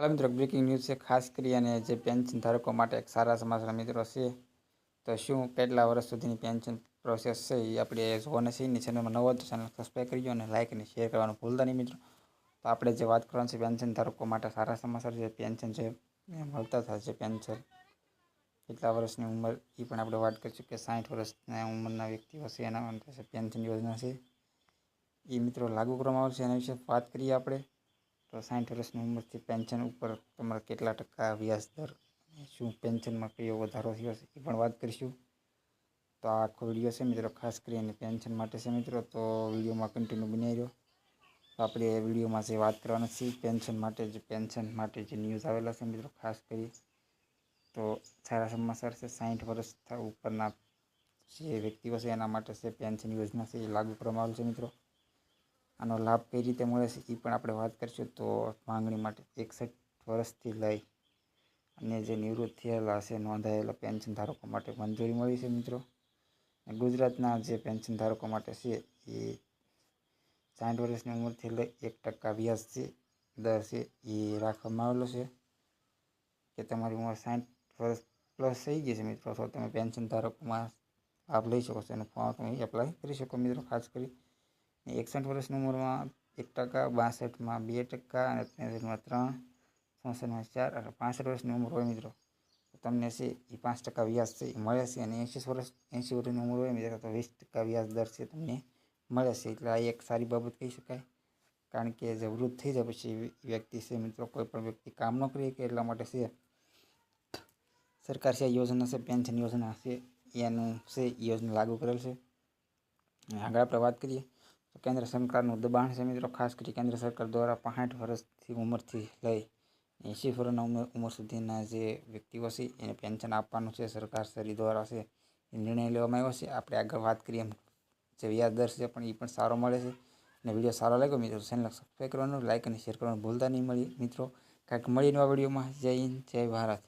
હાલ મિત્રો breaking news છે. ખાસ કરી અને જે પેન્શન ધારકો માટે એક સારા સમાચાર મિત્રો છે, તો શું કેટલા વર્ષ સુધીની પેન્શન પ્રોસેસ છે એ આપણે જોવાના છીએ એની ચેનલમાં નવો તો ચેનલ સબસ્ક્રાઈબ કરજો અને લાઇક અને શેર કરવાનું ભૂલતા નહીં મિત્રો. તો આપણે જે વાત કરવાની છે પેન્શન ધારકો માટે સારા સમાચાર છે. પેન્શન જે મળતા થશે પેન્શન કેટલા વર્ષની ઉંમર એ પણ આપણે વાત કરીશું કે સાઠ વર્ષના ઉંમરના વ્યક્તિઓ છે એના માટે પેન્શન યોજના છે. એ મિત્રો લાગુ કરવામાં આવશે. એના વિશે વાત કરીએ આપણે. તો સાઠ વર્ષની ઉંમરથી પેન્શન ઉપર તમારા કેટલા ટકા વ્યાજ દર શું પેન્શનમાં કયો વધારો થયો છે એ પણ વાત કરીશું. તો આ આખો વીડિયો છે મિત્રો, ખાસ કરીને પેન્શન માટે છે મિત્રો, તો વિડીયોમાં કન્ટિન્યુ બની રહ્યો તો આપણે એ વિડીયોમાં જે વાત કરવાના છીએ, પેન્શન માટે જે, પેન્શન માટે જે ન્યૂઝ આવેલા છે મિત્રો, ખાસ કરી. તો સારા સમાચાર છે સાઠ વર્ષ ઉપરના જે વ્યક્તિઓ છે એના માટે છે, પેન્શન યોજના છે, એ લાગુ કરવામાં આવેલ છે મિત્રો. આનો લાભ કઈ રીતે મળે છે એ પણ આપણે વાત કરીશું. તો માંગણી માટે એકસઠ વર્ષથી લઈ અને જે નિવૃત્ત થયેલા છે, નોંધાયેલા પેન્શન ધારકો માટે મંજૂરી મળી છે મિત્રો. ગુજરાતના જે પેન્શન ધારકો માટે છે, એ સાઠ વર્ષની ઉંમરથી લઈ એક ટકા વ્યાજ છે, દર છે, એ રાખવામાં આવેલો છે. કે તમારી ઉંમર સાઠ વર્ષ પ્લસ થઈ ગઈ છે મિત્રો, તો તમે પેન્શન ધારકોમાં લાભ લઈ શકો છો અને ફોર્મ તમે એપ્લાય કરી શકો મિત્રો, ખાસ કરી. એકસઠ વર્ષની ઉંમરમાં એક ટકા, બાસઠમાં બે ટકા અને ત્રેસઠમાં ત્રણ, ચોસઠમાં ચાર અને પાસઠ વર્ષની ઉંમર હોય મિત્રો. તો તમને છે એ પાંચ ટકા વ્યાજ છે એ મળે છે અને એંશી વર્ષ, એંશી વર્ષની ઉંમર હોય મિત્રો, તો વીસ ટકા વ્યાજ દર છે તમને મળે છે. એટલે આ એક સારી બાબત કહી શકાય. કારણ કે જે વૃદ્ધ થઈ જાય પછી વ્યક્તિ છે મિત્રો, કોઈ પણ વ્યક્તિ કામ ન કરી શકે એટલા માટે છે. સરકાર છે યોજના છે, પેન્શન યોજના છે, એનું છે યોજના લાગુ કરેલ છે. આગળ આપણે વાત કરીએ. તો કેન્દ્ર સરકારનું દબાણ છે મિત્રો, ખાસ કરી કેન્દ્ર સરકાર દ્વારા પાંઠ વર્ષથી ઉંમરથી લઈ એંશી વર્ષના ઉંમર ઉંમર સુધીના જે વ્યક્તિઓ છે, એને પેન્શન આપવાનું છે, સરકાર શ્રી દ્વારા છે, એ નિર્ણય લેવામાં આવ્યો છે. આપણે આગળ વાત કરીએ એમ જે વ્યાજ છે, પણ એ પણ સારો મળે છે. અને વીડિયો સારો લાગ્યો મિત્રો, ચેનલ સબસ્ક્રાઈબ કરવાનું લાઇક અને શેર કરવાનું ભૂલતા નહીં. મળી મિત્રો, કાંઈક મળી નવા વિડીયોમાં. જય હિન્દ, જય ભારત.